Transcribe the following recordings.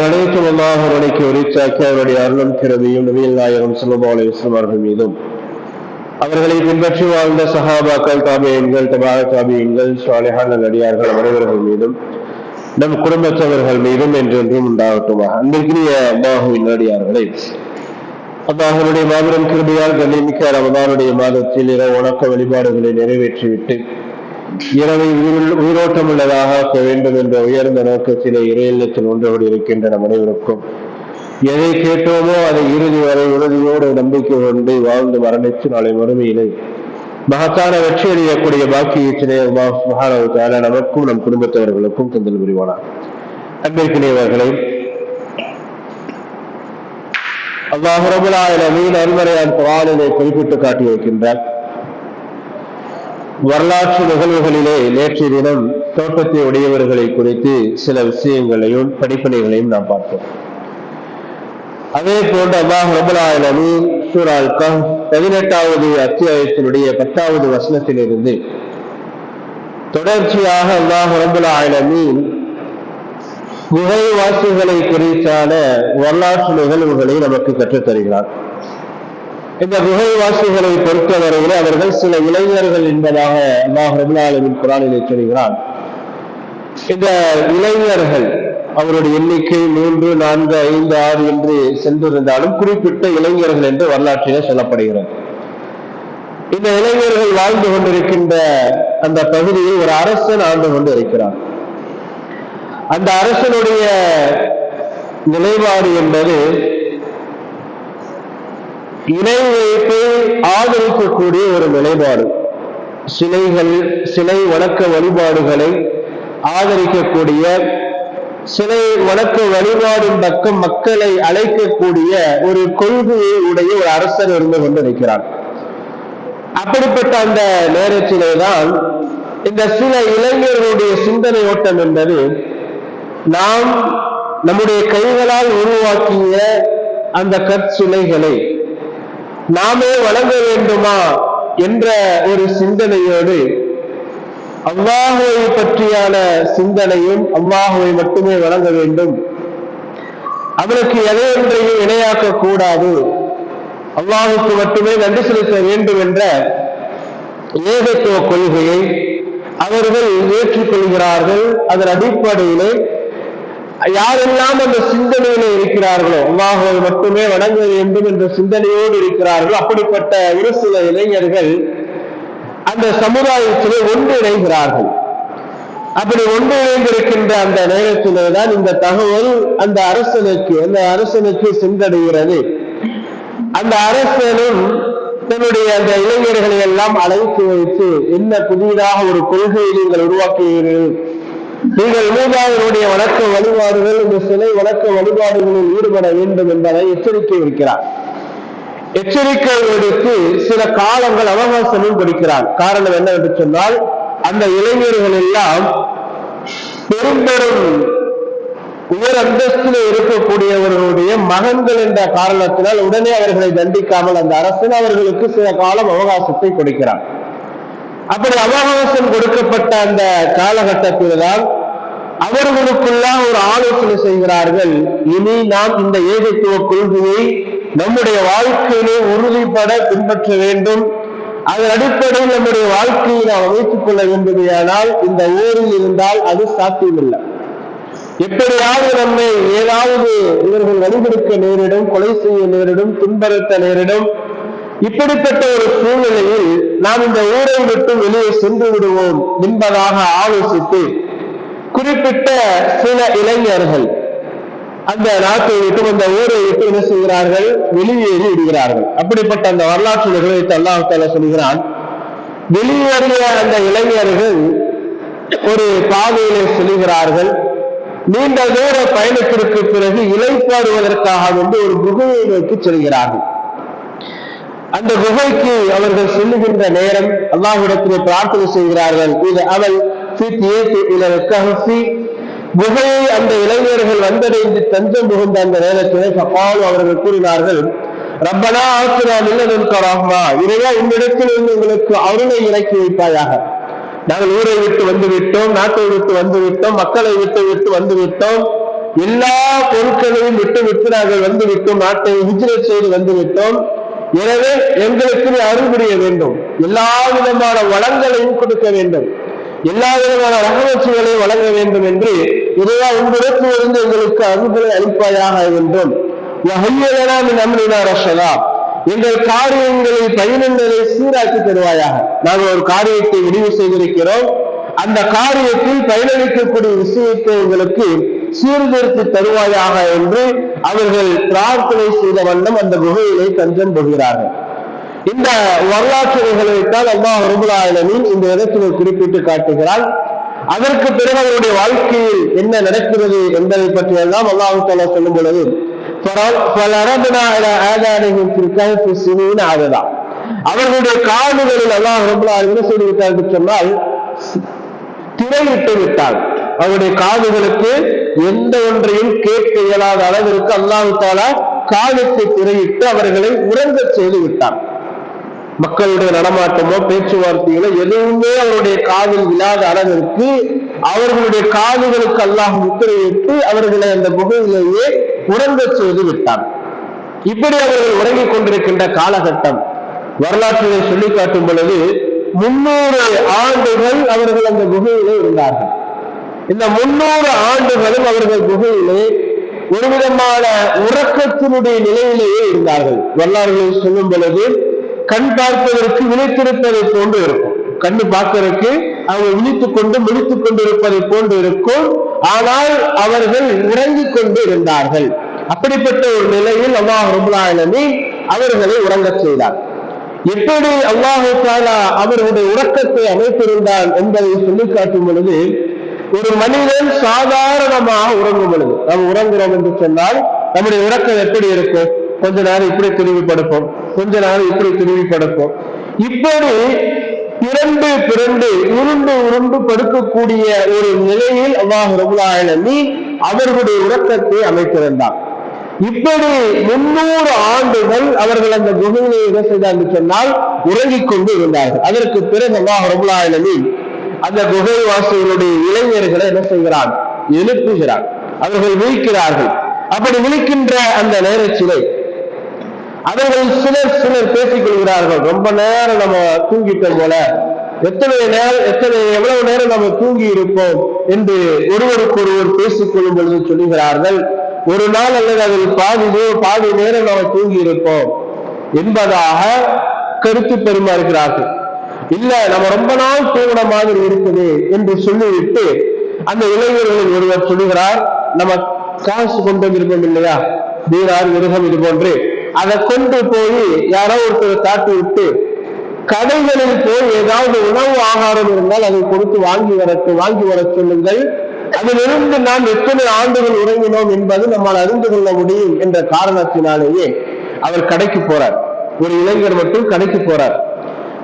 அனைத்தும் அல்லாஹ் அவர்களுக்கு உரித்தாக்கி அவருடைய அருளும் கிருபையும் நபிகள் நாயகம் ஸல்லல்லாஹு அலைஹி வஸல்லம் அவர்கள் மீதும் அவர்களை பின்பற்றி வாழ்ந்த சஹாபாக்கள் தாபியன்கள் தபா தாபியன்கள் சாலிஹான் அடியார்கள் அனைவர்கள் மீதும் நம் குடும்பத்தவர்கள் மீதும் என்றென்றும் உண்டாகட்டுமாக அன்பிற்குரிய அல்லாஹுவின் அடியார்களே அல்லாஹனுடைய மாபெரும் கிருபையால் கண்ணிமிக்க ரமதானுடைய மாதத்தில் இரவு வணக்க வழிபாடுகளை நிறைவேற்றிவிட்டு இரவை உயிரோட்டம் உள்ளதாக ஆக்க வேண்டும் என்ற உயர்ந்த நோக்கத்திலே இறையில்லத்தில் ஒன்றோடு இருக்கின்ற நம் அனைவருக்கும். எதை கேட்டோமோ அதை இறுதி வரை உறுதியோடு நம்பிக்கை கொண்டு வாழ்ந்து மரணித்து நாளை மறுமையிலே. மகத்தான வெற்றி அடையக்கூடிய பாக்கியத்திலே மகானவத்தால நமக்கும் நம் குடும்பத்தவர்களுக்கும் தந்தல் புரிவானார் அன்பிற்கினியவர்களே அல்லாஹ் ரபுல்லாயிரமீன் அன்மறையான் குரானிலே குறிப்பிட்டு காட்டி வைக்கின்றார் வரலாற்று நிகழ்வுகளிலே நேற்றைய தினம் தோட்டத்தை உடையவர்களை குறித்து சில விஷயங்களையும் படிப்பனைகளையும் நாம் பார்த்தோம். அதே போன்று அல்லாஹ் ரபுல்லாயிரமி சூரால் பதினெட்டாவது அத்தியாயத்தினுடைய பத்தாவது வசனத்திலிருந்து தொடர்ச்சியாக அல்லாஹ் ரபுல்லாயிரமீன் குகைவாசிகளை குறித்தான வரலாற்று நிகழ்வுகளை நமக்கு கற்றுத் தருகிறார் இந்த குகைவாசிகளை பொறுத்தவரையில் அவர்கள் சில இளைஞர்கள் என்பதாக அல்லாஹ் ரபுல்லாலின் குரானிலே சொல்கிறான் இந்த இளைஞர்கள் அவருடைய எண்ணிக்கை மூன்று நான்கு ஐந்து ஆறு என்று சென்றிருந்தாலும் குறிப்பிட்ட இளைஞர்கள் என்று வரலாற்றிலே சொல்லப்படுகிறது. இந்த இளைஞர்கள் வாழ்ந்து கொண்டிருக்கின்ற அந்த பகுதியில் ஒரு அரசன் ஆண்டு கொண்டு இருக்கிறான். அந்த அரசனுடைய நிலைப்பாடு என்பது இணை வைப்பு ஆதரிக்கக்கூடிய ஒரு நிலைப்பாடு. சிலைகள் சிலை வணக்க வழிபாடுகளை ஆதரிக்கக்கூடிய சிலை வணக்க வழிபாடும் பக்கம் மக்களை அழைக்கக்கூடிய ஒரு கொள்கையை உடைய ஒரு அரசர் இருந்து கொண்டிருக்கிறார் அப்படிப்பட்ட அந்த நேரத்திலே தான் இந்த சில இளைஞர்களுடைய சிந்தனை ஓட்டம் என்பது நாம் நம்முடைய கைகளால் உருவாக்கிய அந்த கற்சிலைகளை நாமே வழங்க வேண்டுமா என்ற ஒரு சிந்தனையோடு அல்லாஹுவை பற்றியான சிந்தனையும் அல்லாஹுவை மட்டுமே வழங்க வேண்டும். அவனுக்கு எதையொன்றையும் இணையாக்க கூடாது. அல்லாஹுக்கு மட்டுமே நன்றி செலுத்த வேண்டும் என்ற ஏகத்துவ கொள்கையை அவர்கள் ஏற்றுக்கொள்கிறார்கள். அதன் அடிப்படையிலே யாரெல்லாம் அந்த சிந்தனையில இருக்கிறார்களோ அல்லாஹுவை மட்டுமே வணங்க வேண்டும் என்ற சிந்தனையோடு இருக்கிறார்களோ அப்படிப்பட்ட ஒரு சில இளைஞர்கள் அந்த சமுதாயத்திலே ஒன்றிணைகிறார்கள். அப்படி ஒன்றிணைந்திருக்கின்ற அந்த நேரத்திலே தான் இந்த தகவல் அந்த அரசனுக்கு அந்த அரசனுக்கு சென்றடைகிறது. அந்த அரசனும் தன்னுடைய அந்த இளைஞர்களை எல்லாம் அழைத்து வைத்து என்ன புதிதாக ஒரு கொள்கையை நீங்கள் உருவாக்குகிறீர்கள் நீங்கள் மூதாதருடைய வணக்க வழிபாடுகள் இந்த சிலை வணக்க வழிபாடுகளில் ஈடுபட வேண்டும் என்பதை எச்சரிக்கை இருக்கிறார் எச்சரிக்கை எடுத்து சில காலங்கள் அவகாசமும் கொடுக்கிறார். காரணம் என்னவென்று சொன்னால் அந்த இளைஞர்கள் எல்லாம் பெரும் பெரும் உயர் அந்தஸ்தில் இருக்கக்கூடியவர்களுடைய மகன்கள் என்ற காரணத்தினால் உடனே அவர்களை தண்டிக்காமல் அந்த அரசன் அவர்களுக்கு சில காலம் அவகாசத்தை கொடுக்கிறார் அப்படி அவகாசம் கொடுக்கப்பட்ட அந்த காலகட்டத்தில் தான் அவர்களுக்குள்ளாக ஒரு ஆலோசனை செய்கிறார்கள். இனி நாம் இந்த ஏகத்துவ கொள்கையை நம்முடைய வாழ்க்கையிலே உறுதிப்பட பின்பற்ற வேண்டும். அதன் அடிப்படையில் நம்முடைய வாழ்க்கையை நாம் அமைத்துக் கொள்ள வேண்டுமையானால் இந்த ஊரில் இருந்தால் அது சாத்தியமில்லை. எப்படியாவது நம்மை ஏதாவது இவர்கள் வழிபடுக்க நேரிடும் கொலை செய்ய நேரிடும் துன்பறுத்த நேரிடும் இப்படிப்பட்ட ஒரு சூழ்நிலையில் நாம் இந்த ஊரை விட்டு வெளியே சென்று விடுவோம் என்பதாக ஆலோசித்து குறிப்பிட்ட சில இளைஞர்கள் அந்த நாட்டை விட்டு அந்த ஊரை விட்டு என்ன செய்கிறார்கள்? வெளியேறி விடுகிறார்கள். அப்படிப்பட்ட அந்த வரலாற்று நிகழ்வை அல்லாஹால சொல்கிறான் வெளியேறிய அந்த இளைஞர்கள் ஒரு பாதையிலே செல்கிறார்கள். நீண்ட தூர பயணத்திற்கு பிறகு இலைப்பாடுவதற்காக வந்து ஒரு குகையை நோக்கி செல்கிறார்கள். அந்த குகைக்கு அவர்கள் செல்லுகின்ற நேரம் அல்லாஹ்விடத்திலே பிரார்த்தனை செய்கிறார்கள். இது அவள் குகையை அந்த இளைஞர்கள் வந்தடைந்து தஞ்சம் புகுந்த அந்த நேரத்திலே சப்பாலும் அவர்கள் கூறினார்கள் ரப்பனா ஆசிரா நில்லதற்கராகுமா இறைவா உன்னிடத்தில் இருந்து உங்களுக்கு அருளை இறக்கி வைப்பாயாக. நாங்கள் ஊரை விட்டு வந்து விட்டோம் நாட்டை விட்டு வந்து விட்டோம் மக்களை விட்டு விட்டு வந்து விட்டோம். எல்லா பொருட்களையும் விட்டு விட்டு நாங்கள் வந்து விட்டோம் நாட்டை ஹிஜ்ரத் செய்து வந்து விட்டோம். எனவே எங்களுக்கு நீ அருள் புரிய வேண்டும். எல்லா விதமான வளங்களையும் கொடுக்க வேண்டும். எல்லா விதமான ரகவச்சுகளையும் வழங்க வேண்டும் என்று இறைவா உங்களிடத்திலிருந்து எங்களுக்கு அருள்களை அளிப்பாயாக என்றும் எங்கள் காரியங்களை பயணங்களை சீராக்கி தருவாயாக. நாங்கள் ஒரு காரியத்தை முடிவு செய்திருக்கிறோம். அந்த காரியத்தில் பயனளிக்கக்கூடிய விஷயத்தை எங்களுக்கு சீர்திருத்தி தருவாயாக என்று அவர்கள் பிரார்த்தனை செய்த வண்ணம் அந்த குகையிலே தஞ்சம் பெறுகிறார்கள். இந்த வரலாற்று நிகழ்வைத்தான் அல்லாஹ் ரபுல்லாலமின் இந்த இடத்திலே குறிப்பிட்டு காட்டுகிறார் அதற்கு பிறகு அவருடைய வாழ்க்கையில் என்ன நடக்கிறது என்பதை பற்றி எல்லாம் அல்லாஹு தாலா சொல்லும் பொழுது அவர்களுடைய காதுகளில் அல்லாஹ் ரபுல்லா என்ன செய்துவிட்டார் என்று சொன்னால் திரையிட்டு விட்டார். அவருடைய காதுகளுக்கு எந்த ஒன்றையும் கேட்க இயலாத அளவிற்கு அல்லாஹு தாலா காதுக்கு திரையிட்டு அவர்களை உறங்க செய்து விட்டார் மக்களுடைய நடமாட்டமோ பேச்சுவார்த்தைகளோ எதுவுமே அவருடைய காதில் இல்லாத அளவிற்கு அவர்களுடைய காதுகளுக்கு அல்லாஹ் முத்திரையிட்டு அவர்களை அந்த குகையிலேயே உறங்க செய்து விட்டார் இப்படி அவர்கள் உறங்கிக் கொண்டிருக்கின்ற காலகட்டம் வரலாற்றினை சொல்லி காட்டும் பொழுது முன்னூறு ஆண்டுகள் அவர்கள் அந்த குகையிலே இருந்தார்கள். இந்த முன்னூறு ஆண்டுகளும் அவர்கள் குகையிலே ஒரு விதமான உறக்கத்தினுடைய நிலையிலேயே இருந்தார்கள். வரலாறுகளை சொல்லும் பொழுது கண் பார்ப்பதற்கு விழித்திருப்பதை போன்று இருக்கும். கண்ணு பார்ப்பதற்கு அவங்க விழித்துக் கொண்டு முடித்துக் கொண்டு இருப்பதை போன்று இருக்கும். ஆனால் அவர்கள் உறங்கிக் கொண்டு இருந்தார்கள். அப்படிப்பட்ட ஒரு நிலையில் அல்லாஹ் ரபுல்லாலமி அவர்களை உறங்கச் செய்தார். எப்படி அல்லாஹு தாலா அவர்களுடைய உறக்கத்தை அமைத்திருந்தான் என்பதை சொல்லி காட்டும் பொழுது ஒரு மனிதன் சாதாரணமாக உறங்கும் பொழுது நாம் உறங்குறோம் என்று சொன்னால் நம்முடைய உறக்கம் எப்படி இருக்கும்? கொஞ்ச நேரம் இப்படி திரும்பி படுப்போம் கொஞ்ச நேரம் இப்படி திரும்பி படுப்போம் இப்படி பிறண்டு பிறண்டு உருண்டு உருண்டு படுக்கக்கூடிய ஒரு நிலையில் அல்லாஹ் ரபுல்லாயினி அவர்களுடைய உறக்கத்தை அமைத்திருந்தார் இப்படி முன்னூறு ஆண்டுகள் அவர்கள் அந்த குகையிலே என்ன செய்தார் சொன்னால் உறங்கிக் கொண்டு இருந்தார்கள். அதற்கு பிறகு அல்லாஹ் ரபுல்லாயினி அந்த குகைவாசிகளுடைய இளைஞர்களை என்ன செய்கிறார் எழுப்புகிறார் அவர்கள் விழிக்கிறார்கள். அப்படி விழிக்கின்ற அந்த நேரத்திலே அவர்கள் சிலர் சிலர் பேசிக் கொள்கிறார்கள். ரொம்ப நேரம் நம்ம தூங்கிட்டோம் போல. எத்தனை நேரம் எத்தனை எவ்வளவு நேரம் நம்ம தூங்கி இருப்போம் என்று ஒருவருக்கு ஒருவர் பேசிக் கொள்ளும் பொழுது சொல்லுகிறார்கள். ஒரு நாள் அல்லது அதில் பாதி பாதி நேரம் நம்ம தூங்கி இருப்போம் என்பதாக கருத்து பெருமாறுகிறார்கள் இல்ல நம்ம ரொம்ப நாள் தூங்கின மாதிரி இருக்குது என்று சொல்லிவிட்டு அந்த இளைஞர்களில் ஒருவர் சொல்லுகிறார் நம்ம காசு கொண்டு வந்திருப்போம் இல்லையா? வீரார் மிருகம் இது போன்று. அதை கொண்டு போய் யாரோ ஒருத்தர் காட்டி விட்டு கடைகளில் போய் ஏதாவது உணவு ஆகாரம் இருந்தால் அதை கொடுத்து வாங்கி வரட்டு வாங்கி வர சொல்லுங்கள். அதிலிருந்து நாம் எத்தனை ஆண்டுகள் உறங்கினோம் என்பது நம்மால் அறிந்து கொள்ள முடியும் என்ற காரணத்தினாலேயே அவர் கடைக்கு போறார். ஒரு இளைஞர் மட்டும் கடைக்கு போறார்.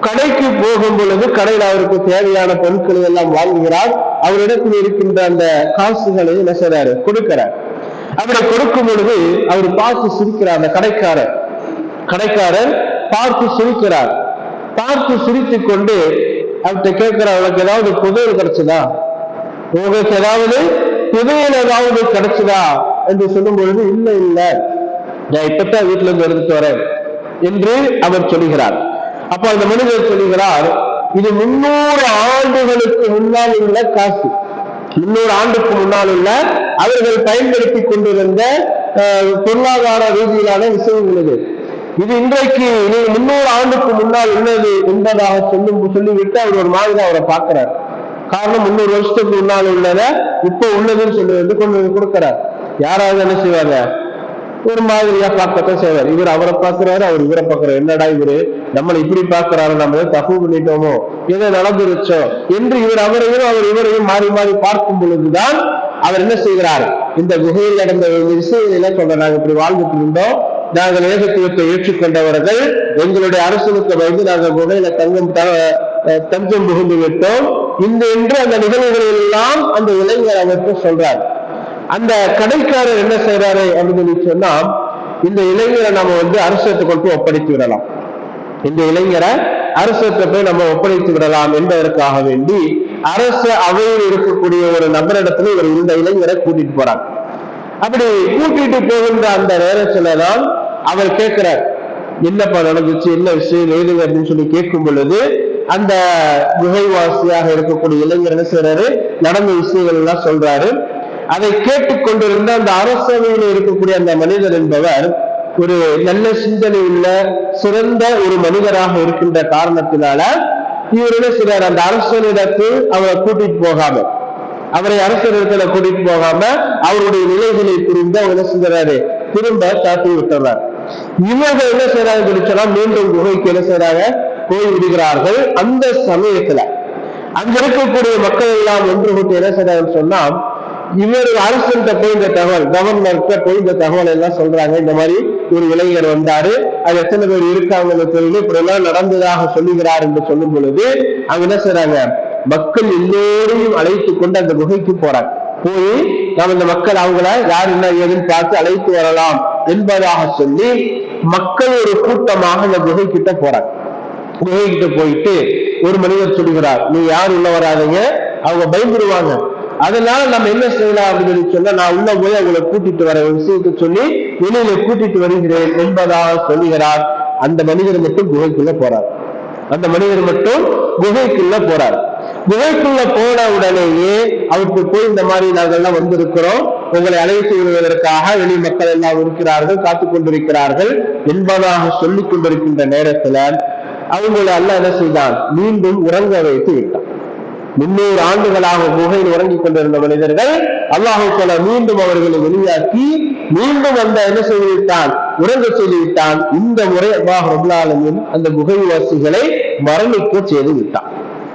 கடைக்கு போகும் பொழுது கடையில் அவருக்கு தேவையான பொருட்களை எல்லாம் வாங்குகிறார். அவரிடத்தில் இருக்கின்ற அந்த காசுகளை என்ன செய்றாரு? கொடுக்கிறார். அப்படி கொடுக்கும் பொழுது அவர் பார்த்து சிரிக்கிறார் அந்த கடைக்காரர். கடைக்காரர் பார்த்து சிரிக்கிறார். பார்த்து சிரித்து கொண்டு அவர்கிட்ட கேட்கிற அவளுக்கு ஏதாவது புதையல் கிடைச்சதா? உங்களுக்கு ஏதாவது புதையல் ஏதாவது கிடைச்சதா? என்று சொல்லும் பொழுது இல்லை இல்லை. நான் இப்பதான் வீட்டுல இருந்து எடுத்துட்டு வரேன் என்று அவர் சொல்லுகிறார் அப்ப அந்த மனிதர் சொல்லுகிறார் இது முன்னூறு ஆண்டுகளுக்கு முன்னால் உள்ள காசு முன்னூறு ஆண்டுக்கு முன்னால் உள்ள அவர்கள் பயன்படுத்தி கொண்டிருந்த பொருளாதார ரீதியிலான விஷயங்கள் இது இது இன்றைக்கு இது முன்னூறு ஆண்டுக்கு முன்னால் உள்ளது என்பதாக சொல்லும் சொல்லிவிட்டு அவர் ஒரு மாதிரி அவரை பார்க்கிறார். காரணம் முன்னூறு வருஷத்துக்கு முன்னால் உள்ளத இப்ப உள்ளதுன்னு சொல்லி வந்து கொண்டு கொடுக்கிறார். யாராவது என்ன செய்வாங்க? ஒரு மாதிரியா பார்க்கத்தான் செய்வார். இவர் அவரை பார்க்கிறாரு அவர் இவரை பார்க்கிறார். என்னடா இவரு? நம்மளை இப்படி பார்க்கிறாரு நம்ம தப்பு பண்ணிட்டோமோ? ஏதோ நடந்துருச்சோ? என்று இவர் அவரையும் அவர் இவரையும் மாறி மாறி பார்க்கும் பொழுதுதான் அவர் என்ன செய்கிறார்? இந்த குகையில் நடந்த விஷயங்களை சொல்ற நாங்கள் இப்படி வாழ்ந்துட்டு இருந்தோம். நாங்கள் ஏகத்துவத்தை ஏற்றுக்கொண்டவர்கள். எங்களுடைய அரசுக்கு வந்து நாங்கள் குகையில தங்கம் தஞ்சம் புகுந்து விட்டோம். இந்த என்று அந்த நிகழ்வுகள் எல்லாம் அந்த இளைஞர் அவருக்கு சொல்றார். அந்த கடைக்காரர் என்ன செய்யறாரு அப்படின்னு சொன்னா இந்த இளைஞரை நம்ம வந்து அரசத்தை கொண்டு ஒப்படைத்து விடலாம். இந்த இளைஞரை அரசத்தை போய் நம்ம ஒப்படைத்து விடலாம் என்பதற்காக வேண்டி அரச அவையில் இருக்கக்கூடிய ஒரு நபரிடத்துல இவர் இந்த இளைஞரை கூட்டிட்டு போறாங்க அப்படி கூட்டிட்டு போகின்ற அந்த நேரத்துலதான் அவர் கேட்கிறார். என்னப்பா நடந்துச்சு? என்ன விஷயம்? எழுதுங்க அப்படின்னு சொல்லி கேட்கும் பொழுது அந்த குகைவாசியாக இருக்கக்கூடிய இளைஞர் என்ன செய்யறாரு நடந்த விஷயங்கள் எல்லாம் சொல்றாரு. அதை கேட்டுக்கொண்டிருந்த அந்த அரசவையில் இருக்கக்கூடிய அந்த மனிதர் என்பவர் ஒரு நல்ல சிந்தனை உள்ள சிறந்த ஒரு மனிதராக இருக்கின்ற காரணத்தினால இவர் சிலர் அந்த அரசனிடத்தில் அவரை கூட்டிட்டு போகாம அவரை அரசனிடத்துல கூட்டிட்டு போகாம அவருடைய நிலைகளை புரிந்து அவர் என்ன செஞ்சாரு திரும்ப தாட்டி விட்டுறார். இவங்க என்ன செய்யறாங்க மீண்டும் குகைக்கு என்ன செய்யறாங்க போய் விடுகிறார்கள். அந்த சமயத்துல அங்க இருக்கக்கூடிய மக்கள் எல்லாம் ஒன்று கூட்டி என்ன செய்யறாங்கன்னு சொன்னா இவரு அரசன்கிட்ட போய் இந்த தகவல் கவர்னர்கிட்ட போய் இந்த தகவல் எல்லாம் சொல்றாங்க. இந்த மாதிரி ஒரு இளைஞர் வந்தாரு. அது எத்தனை பேர் இருக்காங்கன்னு தெரியல. இப்படி எல்லாம் நடந்ததாக சொல்லுகிறார் என்று சொல்லும் பொழுது அவங்க என்ன செய்றாங்க? மக்கள் எல்லோரையும் அழைத்து கொண்டு அந்த குகைக்கு போறாங்க. போய் நாம் இந்த மக்கள் அவங்கள யார் என்ன ஏதுன்னு பார்த்து அழைத்து வரலாம் என்பதாக சொல்லி மக்கள் ஒரு கூட்டமாக அந்த குகை கிட்ட போறாங்க. குகை கிட்ட போயிட்டு ஒரு மனிதர் சொல்லுகிறார் நீ யார்? உள்ள வராதீங்க. அவங்க பயந்துருவாங்க. அதனால நம்ம என்ன செய்யலாம் அப்படின்னு சொல்லி சொன்னா நான் உள்ள போய் அவங்களை கூட்டிட்டு வர விஷயத்தை சொல்லி வெளியில கூட்டிட்டு வருகிறேன் என்பதாக சொல்லுகிறார். அந்த மனிதர் மட்டும் குகைக்குள்ள போறார். அந்த மனிதர் மட்டும் குகைக்குள்ள போறார். குகைக்குள்ள போன உடனேயே அவருக்கு போய் இந்த மாதிரி நாங்கள்லாம் வந்திருக்கிறோம். உங்களை அழைத்து விடுவதற்காக வெளி மக்கள் எல்லாம் இருக்கிறார்கள் காத்துக் கொண்டிருக்கிறார்கள் என்பதாக சொல்லிக் கொண்டிருக்கின்ற நேரத்துல அவங்களை அல்ல என்ன செய்தான்? மீண்டும் உறங்க வைத்து விட்டான். முன்னூறு ஆண்டுகளாக குகையில் உறங்கிக் கொண்டிருந்த மனிதர்கள் அல்லாஹு போல மீண்டும் அவர்களை வெளியாக்கி மீண்டும் அந்த என்ன செய்துவிட்டான் உறங்க செய்து இந்த முறை அல்லாஹ் ரபுல் அந்த குகைவாசிகளை மரணிக்க செய்து விட்டான்.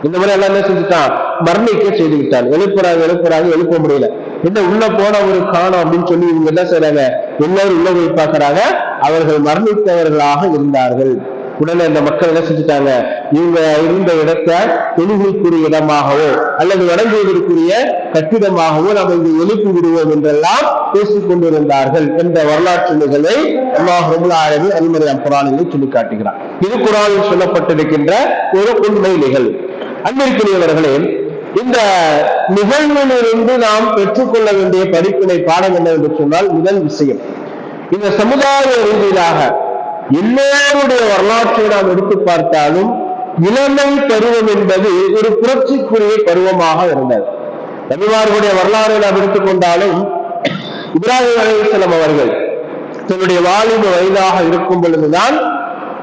இந்த முறை எல்லாம் என்ன செஞ்சுட்டான்? மரணிக்க செய்து விட்டான். எழுப்புறாங்க எழுப்புறாங்க எழுப்ப முடியல. என்ன உள்ள போன ஒரு காணும் அப்படின்னு சொல்லி இவங்க என்ன செய்றாங்க? எல்லாரும் உள்ள போய் பார்க்கறாங்க. அவர்கள் மரணித்தவர்களாக இருந்தார்கள். உடனே அந்த மக்கள் என்ன செஞ்சுட்டாங்க? இவங்க இருந்த இடத்தை தொழுகைக்குரிய இடமாகவோ அல்லது வணங்குவதற்குரிய கட்டிடமாகவோ நாம் இங்கு எழுப்பி விடுவோம் என்றெல்லாம் பேசிக் கொண்டிருந்தார்கள் என்ற வரலாற்று நிகழ்வை அல்லாஹ் ரபுல் ஆலமீன் அல்மரியாம் குரானிலே சொல்லி காட்டுகிறார் இது குரானில் சொல்லப்பட்டிருக்கின்ற ஒரு உண்மை நிகழ்வு. அன்பிற்குரியவர்களே இந்த நிகழ்விலிருந்து நாம் பெற்றுக்கொள்ள வேண்டிய படிப்பினை பாடம் என்ன என்று சொன்னால் முதல் விஷயம். இந்த சமுதாய ரீதியிலாக எல்லோருடைய வரலாற்றை நாம் எடுத்து பார்த்தாலும் இளமை பருவம் என்பது ஒரு புரட்சிக்குரிய பருவமாக இருந்தது. நபிமார்களுடைய வரலாறு நாம் எடுத்துக்கொண்டாலும் இப்ராஹிம் அலைஹிஸ்ஸலாம் அவர்கள் தன்னுடைய வாலிப வயதாக இருக்கும் பொழுதுதான்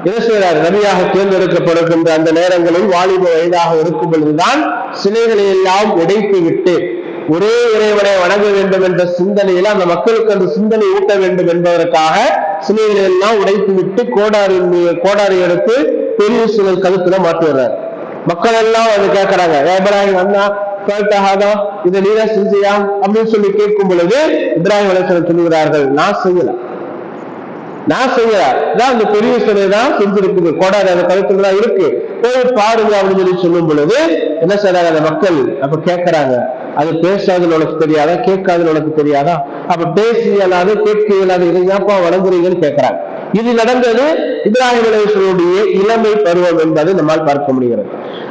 என்ன செய்கிறார் நபியாக தேர்ந்தெடுக்கப்படுகின்ற அந்த நேரங்களில் வாலிப வயதாக இருக்கும் பொழுதுதான் சிலைகளை எல்லாம் உடைத்து விட்டு ஒரே இறைவனை வணங்க வேண்டும் என்ற சிந்தனையில அந்த மக்களுக்கு அந்த சிந்தனை ஊட்ட வேண்டும் என்பதற்காக சிலைகளை எல்லாம் உடைத்து விட்டு கோடாரி கோடாரி எடுத்து பெரிய சிலர் கழுத்துல மாட்டுறார் மக்கள் எல்லாம் அது கேட்கறாங்க. இப்ராஹிம் அண்ணா கேட்டாகாதா? இதை நீரா செஞ்சியா? அப்படின்னு சொல்லி கேட்கும் பொழுது இப்ராஹிம் அலைஹிஸ்ஸலாம் சொல்லுகிறார்கள் நான் செய்யல. நான் செய்யல. இதான் அந்த பெரிய சிலை தான் செஞ்சிருக்குது. கோடாரி அந்த கழுத்துல தான் இருக்கு. போய் பாருங்க அப்படின்னு சொல்லி சொல்லும் பொழுது என்ன செய்யறாங்க அந்த மக்கள் அப்ப கேட்கறாங்க. அது பேசாதது உனக்கு தெரியாதா? கேட்காதது உனக்கு தெரியாதா? அப்ப பேசி இயலாது கேட்க இயலாது இதை ஏப்பா வழங்குறீங்கன்னு கேட்கிறாங்க இது நடந்தது இப்ராஹிம் அலைஹிஸ்ஸலாமுடைய இளமை பருவம் என்பதை நம்மால் பார்க்க முடிகிறது.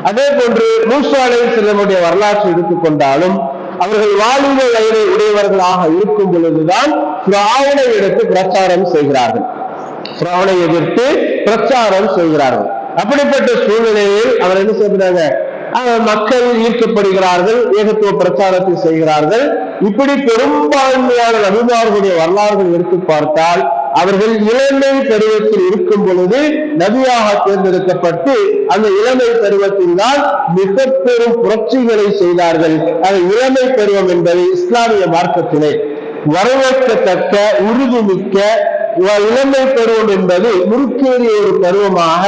அதே போன்று மூசா அலைஹிஸ்ஸலாமுடைய வரலாற்றை எடுத்துக்கொண்டாலும் அவர்கள் வாலிப வயதை உடையவர்களாக இருக்கும் பொழுதுதான் பிராவனை எடுத்து பிரச்சாரம் செய்கிறார்கள். பிராவனை எதிர்த்து பிரச்சாரம் செய்கிறார்கள். அப்படிப்பட்ட சூழ்நிலையில் அவர் என்ன செய்கிறாங்க? மக்கள் ஈர்க்கப்படுகிறார்கள் ஏகத்துவ பிரச்சாரத்தை செய்கிறார்கள். இப்படி பெரும்பான்மையான நபிமார்களுடைய வரலாறுகள் எடுத்து பார்த்தால் அவர்கள் இளமை பருவத்தில் இருக்கும் பொழுது நபியாக தேர்ந்தெடுக்கப்பட்டு அந்த இளமை பருவத்தில் தான் மிக பெரும் புரட்சிகளை செய்தார்கள். அது இளமை பருவம் என்பது இஸ்லாமிய மார்க்கத்திலே வரவேற்கத்தக்க உறுதிமிக்க இளமை பருவம் என்பது முறுக்கேறிய ஒரு பருவமாக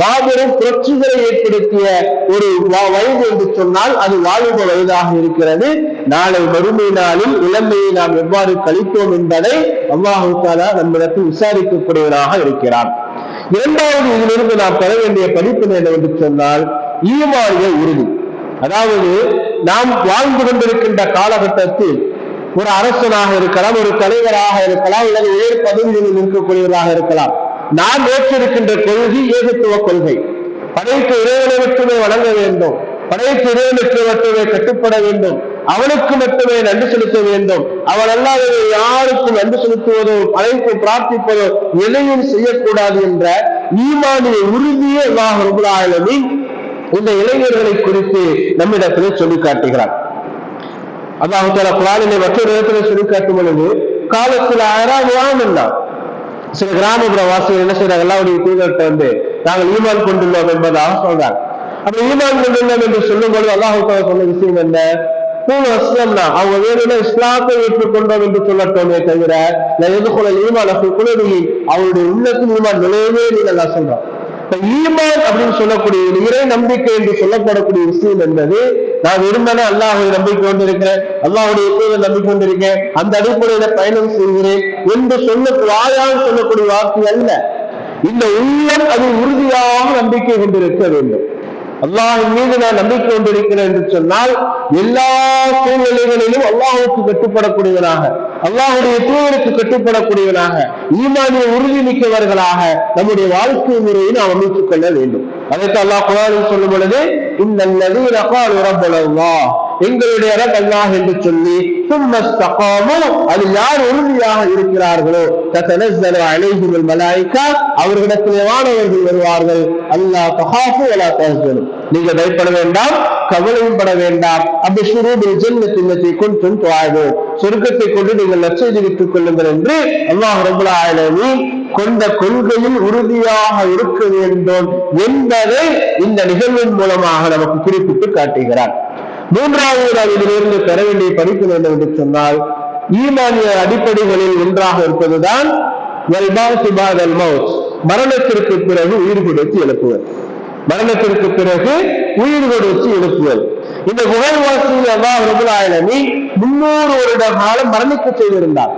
மாபெரும் புரட்சிகளை ஏற்படுத்திய ஒரு வயது என்று சொன்னால் அது வாலிப வயதாக இருக்கிறது. நாளை மறுமை நாளில் இளமையை நாம் எவ்வாறு கழித்தோம் என்பதை அல்லாஹு தாலா நம்மிடத்தில் விசாரிக்கக்கூடியவராக இருக்கிறார் இரண்டாவது இதிலிருந்து நாம் பெற வேண்டிய படிப்பினை என்னவென்று சொன்னால் ஈமானிய உறுதி. அதாவது நாம் வாழ்ந்து கொண்டிருக்கின்ற காலகட்டத்தில் ஒரு அரசனாக இருக்கலாம் ஒரு தலைவராக இருக்கலாம் அல்லது உயர் பதவிகளில் இருக்கக்கூடியவராக இருக்கலாம். நாம் ஏற்றிருக்கின்ற கொள்கை ஏகத்துவ கொள்கை. படைத்து இறைவனை மட்டுமே வணங்க வேண்டும். படைத்து இறைவனுக்கு மட்டுமே கட்டுப்பட வேண்டும். அவனுக்கு மட்டுமே நன்றி செலுத்த வேண்டும். அவன் அல்லாத யாருக்கும் நன்றி செலுத்துவதோ அழைப்பு பிரார்த்திப்பதோ எதையும் செய்யக்கூடாது என்ற ஈமானிய உறுதியே அல்லாஹ் ரபுல் இந்த இளைஞர்களை குறித்து நம்மிடத்திலே சொல்லி காட்டுகிறார் அல்லாஹு தாலா மற்றொரு இடத்துல சொல்லி காட்டும் பொழுது காலத்துல ஆயிரம் வாழ்ந்தா சில கிராமப்புற வாசிகள் என்ன செய்யறாங்க அல்லாவுடைய தூதர்கிட்ட வந்து நாங்கள் ஈமான் கொண்டுள்ளோம் என்பதாக சொல்றாங்க. அப்ப ஈமான் கொண்டுள்ளோம் என்று சொல்லும் பொழுது அல்லாஹு சொன்ன விஷயம் என்ன? பூர்வ அஸ்லம்னா அவங்க வேணும்னா இஸ்லாத்தை ஏற்றுக்கொண்டோம் என்று சொல்லட்டோமே தவிர நான் எதுக்குள்ள ஈமான் குழுவி அவருடைய உள்ளத்தில் ஈமான் நிலையவே நீங்கள் நான் சொல்றான். இப்ப ஈமான் அப்படின்னு சொல்லக்கூடிய இறை நம்பிக்கை என்று சொல்லப்படக்கூடிய விஷயம் என்பது நான் விரும்பனே அல்லாஹை நம்பிக்கை கொண்டிருக்கிறேன் அல்லாஹுடைய எப்போது நம்பிக்கை கொண்டிருக்கேன் அந்த அடிப்படையில பயணம் செய்கிறேன் என்று சொல்ல வாயால் சொல்லக்கூடிய வார்த்தை அல்ல. இந்த உள்ளம் அது உறுதியாக நம்பிக்கை கொண்டிருக்க வேண்டும். அல்லாஹின் மீது நான் நம்பிக்கை கொண்டிருக்கிறேன் என்று சொன்னால் எல்லா சூழ்நிலைகளிலும் அல்லாஹுக்கு கட்டுப்படக்கூடியவனாக அல்லாஹுடைய தூதருக்கு கட்டுப்படக்கூடியவனாக ஈமானிய உறுதி மிக்கவர்களாக நம்முடைய வாழ்க்கை முறையை நாம் அமைத்துக் கொள்ள வேண்டும். அதற்கு அல்லாஹ் குரானில் சொல்லும் பொழுது இந்த நதியில் அகால் உரப்பலவா எங்களுடைய ரப் அல்லாஹ் என்று சொல்லி சும்மஸ்தகாமு அது யார் உறுதியாக இருக்கிறார்களோ தத்தனஸ்ஸலு அலைஹிமுல் மலாய்க்கா அவர்களிடத்திலே வானவர்கள் வருவார்கள். அல்லாஹ் தகாஃபு வலா தஹ்சனு நீங்க பயப்பட வேண்டாம் கவலையும் பட வேண்டாம். அப்படி சுரூபில் ஜென்னத்தின்னத்தை கொண்டு துவாழ்வு சொர்க்கத்தை கொண்டு நீங்கள் நற்செய்தி விட்டுக் கொள்ளுங்கள் என்று அல்லாஹ் ரபுல்லா ஆலமீன் கொண்ட கொள்கையில் உறுதியாக இருக்க வேண்டும் என்பதை இந்த நிகழ்வின் மூலமாக நமக்கு குறிப்பிட்டு காட்டுகிறார். மூன்றாவது இதிலிருந்து பெற வேண்டிய படிப்பு என்னவென்று சொன்னால் ஈமானிய அடிப்படைகளில் ஒன்றாக இருப்பதுதான் மரணத்திற்கு பிறகு உயிர் கொடுத்து எழுப்புவது. மரணத்திற்கு பிறகு உயிர் கொடுத்து எழுப்புதல் இந்த குகைவாசியில் அல்லாஹ் ரபுல் ஆலமி முன்னூறு வருட காலம் மரணிக்க செய்திருந்தார்.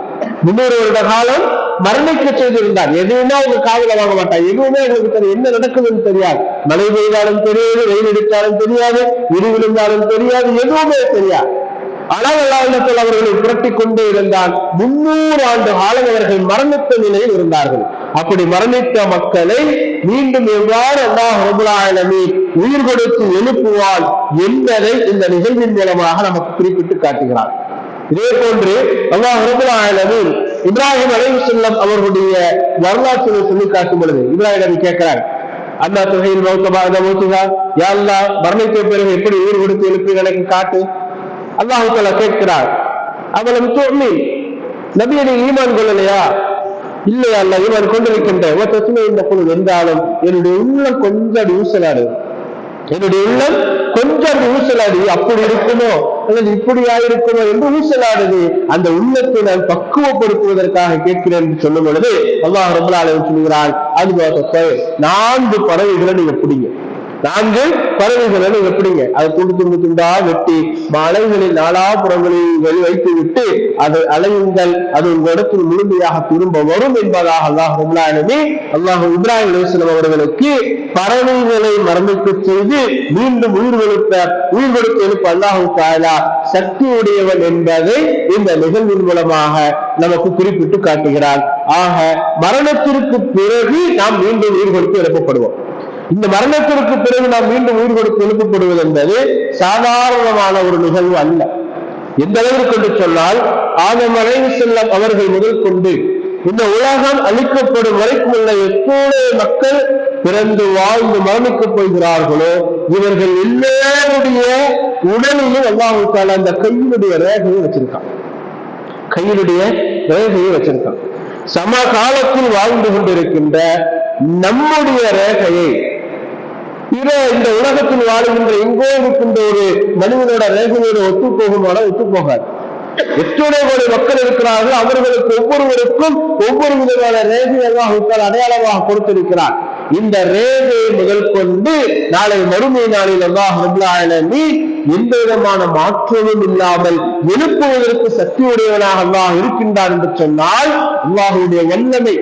முன்னூறு வருட காலம் மரணிக்க செய்திருந்தார். எதுவுமே அவங்க காதல வாங்க மாட்டார் எதுவுமே எங்களுக்கு தெரியும் என்ன நடக்குதுன்னு தெரியாது. மழை பெய்தாலும் தெரியாது வெயில் அடித்தாலும் தெரியாது இடி விழுந்தாலும் தெரியாது எதுவுமே தெரியாது. ஆனால் அல்லாவிடத்தில் அவர்களை புரட்டி கொண்டே இருந்தால் முன்னூறு ஆண்டு காலம் அவர்கள் மரணித்த நிலையில் இருந்தார்கள். அப்படி மரணித்த மக்களை மீண்டும் எவ்வாறு அல்லாஹ் ரபுலாயனமே உயிர் கொடுத்து எழுப்புவான் என்பதை இந்த நிகழ்வின் மூலமாக நமக்கு குறிப்பிட்டு காட்டுகிறார். இதே போன்று அல்லாஹ் ரபுலாயனமே இப்ராஹிம் அலைவு செல்லம் அவர்களுடைய வரலாற்றை சொல்லி காட்டும் பொழுது இப்ராஹிம் கேட்கிறார். அண்ணா தொகையில் மௌத்தமாக மௌத்துகா? யாழ்லா மரணித்த பிறகு எப்படி உயிர் கொடுத்து எழுப்பி எனக்கு காட்டு? அல்லாஹு கேட்கிறார். அவளும் தோல்வி நபியை ஈமான் கொள்ளலையா? இல்லையா அல்ல இவர் கொண்டிருக்கின்ற ஒத்தத்துமே இந்த பொழுது என்றாலும் என்னுடைய உள்ளம் கொஞ்சம் ஊசலாடு. என்னுடைய உள்ளம் கொஞ்சம் ஊசலாடி அப்படி இருக்குமோ? அல்லது இப்படியா இருக்குமோ என்று ஊசலாடுது. அந்த உள்ளத்தை நான் பக்குவப்படுத்துவதற்காக கேட்கிறேன் என்று சொல்லும் பொழுது அல்லாஹ் ரொம்ப சொல்கிறான் அது நான்கு பறவைகளை நீங்க பிடிங்க. நான்கு பறவைகளை எப்படிங்க அதை துண்டு துண்டு துண்டா வெட்டி மலைகளில் நாலாபுறங்களில் வைத்து விட்டு அதை அலையுங்கள். அது உங்கள் இடத்தில் முழுமையாக திரும்ப வரும் என்பதாக அல்லாஹ் ரபுல்லாலுமே அல்லாஹ் இப்ராஹிம் அலிஸ்லாம் அவர்களுக்கு பறவைகளை மரணிக்க செய்து மீண்டும் உயிர் கொடுத்த உயிர் கொடுத்து எழுப்ப அல்லாஹு தாலா என்பதை இந்த நிகழ்வின் மூலமாக நமக்கு குறிப்பிட்டு காட்டுகிறான். ஆக மரணத்திற்கு பிறகு நாம் மீண்டும் உயிர் கொடுத்து எழுப்பப்படுவோம். இந்த மரணத்திற்கு பிறகு நாம் மீண்டும் உயிர் கொடுத்து எழுப்பப்படுவது என்பது சாதாரணமான ஒரு நிகழ்வு அல்ல. எந்த அளவிற்கு என்று சொன்னால் ஆதம் அலைவு செல்லம் அவர்கள் முதல் கொண்டு இந்த உலகம் அழிக்கப்படும் வரைக்கும் உள்ள எப்போது மக்கள் பிறந்து வாழ்ந்து மரணிக்கப் போகிறார்களோ இவர்கள் எல்லோருடைய உடலையும் அல்லாஹால அந்த கையினுடைய ரேகையை வச்சிருக்கான். கையினுடைய ரேகையை வச்சிருக்கான். சம காலத்தில் வாழ்ந்து கொண்டிருக்கின்ற நம்முடைய ரேகையை பிற இந்த உலகத்தில் வாழுகின்ற எங்கோ இருக்கின்ற ஒரு மனிதனோட ரேகையோட ஒத்து போகுமான ஒத்து போகாது எத்தனை கோடி மக்கள் இருக்கிறார்கள் அவர்களுக்கு ஒவ்வொருவருக்கும் ஒவ்வொரு விதமான ரேகையாக அடையாளமாக கொடுத்திருக்கிறார் இந்த ரேகையை முதல் கொண்டு நாளை மறுமை நாளில் அல்லாஹ் நீ எந்த விதமான மாற்றமும் இல்லாமல் எழுப்புவதற்கு சக்தி உடையவனாக அல்லாஹ் இருக்கின்றான் என்று சொன்னால் அல்லாஹுடைய வல்லமை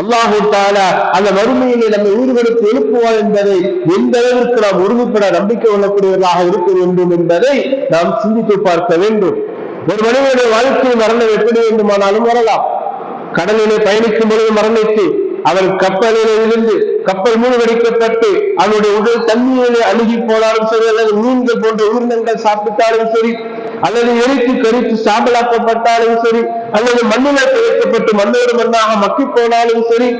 அல்லாஹு தாலா அந்த வறுமையிலே நம்மை ஊர்களுக்கு எழுப்புவார் என்பதை எந்த அளவிற்கு நாம் உறுதிப்பட நம்பிக்கை கொள்ளக்கூடியவர்களாக இருக்க வேண்டும் என்பதை நாம் சிந்தித்து பார்க்க வேண்டும். ஒரு மனிதனுடைய வாழ்க்கை மரணம் எப்படி வேண்டுமானாலும் வரலாம். கடலிலே பயணிக்கும் பொழுது மரணித்து அவர் கப்பலிலே இருந்து கப்பல் மூழ்கடிக்கப்பட்டு அவருடைய உடல் தண்ணீரிலே அணுகி போனாலும் சரி அல்லது மீன்கள் போன்ற உயிரினங்கள் சாப்பிட்டாலும் சரி அல்லது எரித்து கரித்து சாம்பலாக்கப்பட்டாலும் சரி அல்லது மண்ணில் துவைக்கப்பட்டு மண்ணோடு மண்ணாக மக்கி போனாலும் சரி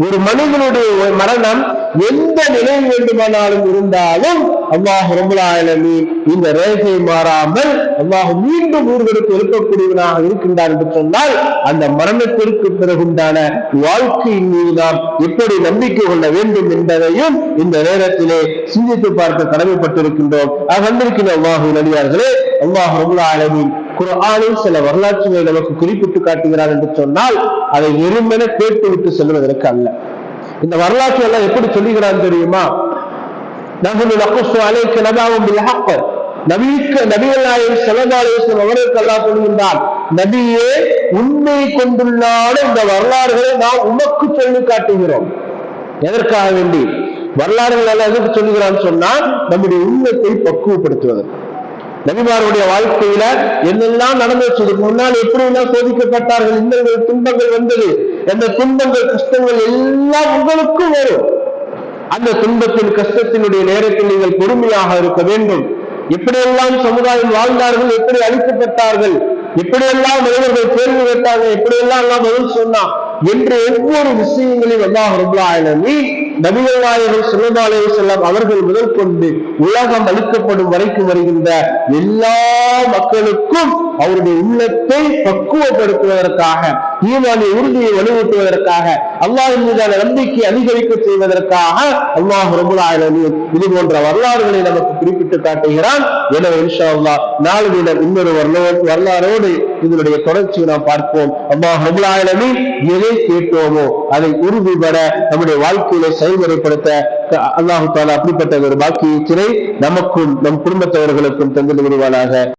ஒரு மனிதனுடைய மரணம் எந்த நிலை வேண்டுமானாலும் இருந்தாலும் அல்லாஹ் ரபுல்லாலமி இந்த ரேகை மாறாமல் அல்லாஹ் மீண்டும் ஊர்களுக்கு எழுப்பக்கூடியவனாக இருக்கின்றார் என்று சொன்னால் அந்த மரணத்திற்கு பிறகுண்டான வாழ்க்கையின் மீது நாம் எப்படி நம்பிக்கை கொள்ள வேண்டும் என்பதையும் இந்த நேரத்திலே சிந்தித்து பார்க்க கடமைப்பட்டிருக்கின்றோம். வந்திருக்கின்ற அல்லாஹு நடிகார்களே அல்லாஹ் ரபுல்லாலமி குரானில் சில வரலாற்றுகளை நமக்கு குறிப்பிட்டு காட்டுகிறார் என்று சொன்னால் அதை வெறுமென கேட்டுவிட்டு செல்வதற்கு அல்ல. இந்த வரலாற்று எல்லாம் எப்படி சொல்லுகிறான் தெரியுமா? நகனு நகுசு அலைக்கு நபாவும் பில்ஹக்க நபிக்கு நபிகள் நாயகம் செலவாலேசன் அவருக்கு அல்லா சொல்கின்றான் நபியே உண்மை கொண்டுள்ளான இந்த வரலாறுகளை நாம் உமக்கு சொல்லி காட்டுகிறோம். எதற்காக வேண்டி? வரலாறுகள் எல்லாம் எதற்கு சொல்லுகிறான்னு சொன்னா நம்முடைய உண்மத்தை பக்குவப்படுத்துவதற்கு. நபிமாருடைய வாழ்க்கையில என்னெல்லாம் நடந்துச்சு? முன்னால் எப்படி எல்லாம் சோதிக்கப்பட்டார்கள்? இன்னங்கள் துன்பங்கள் வந்தது. அந்த துன்பங்கள் கஷ்டங்கள் எல்லாம் உங்களுக்கும் வரும். அந்த துன்பத்தின் கஷ்டத்தினுடைய நேரத்தில் நீங்கள் பொறுமையாக இருக்க வேண்டும். எப்படியெல்லாம் சமுதாயம் வாழ்ந்தார்கள் எப்படி அழிக்கப்பட்டார்கள்? எப்படியெல்லாம் மனிதர்கள் கேள்வி கேட்டார்கள் எப்படியெல்லாம் எல்லாம் பதில் சொன்னா என்று ஒவ்வொரு விஷயங்களையும் எல்லாம் ரொம்ப ஆயினி நபிகள் நாயகர் செல்லம் அவர்கள் முதல் கொண்டு உலகம் அளிக்கப்படும் வரைக்கும் வருகின்ற எல்லா மக்களுக்கும் அவருடைய உள்ளத்தை பக்குவப்படுத்துவதற்காக ஈமானிய உறுதியை வலுவூட்டுவதற்காக அல்லாஹின் மீதான நம்பிக்கை அதிகரிக்க செய்வதற்காக அல்லாஹ் ரபுல்லாயினி இது போன்ற வரலாறுகளை நமக்கு குறிப்பிட்டு காட்டுகிறான். எனவே இன்ஷா அல்லா நாலு தினம் இன்னொரு வரலாறோடு இதனுடைய தொடர்ச்சியை நாம் பார்ப்போம். அல்லாஹ் ரபுல்லாயினி எதை கேட்டோமோ அதை உறுதிபட நம்முடைய வாழ்க்கையில செயல்முறைப்படுத்த அல்லாஹு தாலா அப்படிப்பட்ட ஒரு பாக்கியத்தினை நமக்கும் நம் குடும்பத்தவர்களுக்கும் தந்து விடுவானாக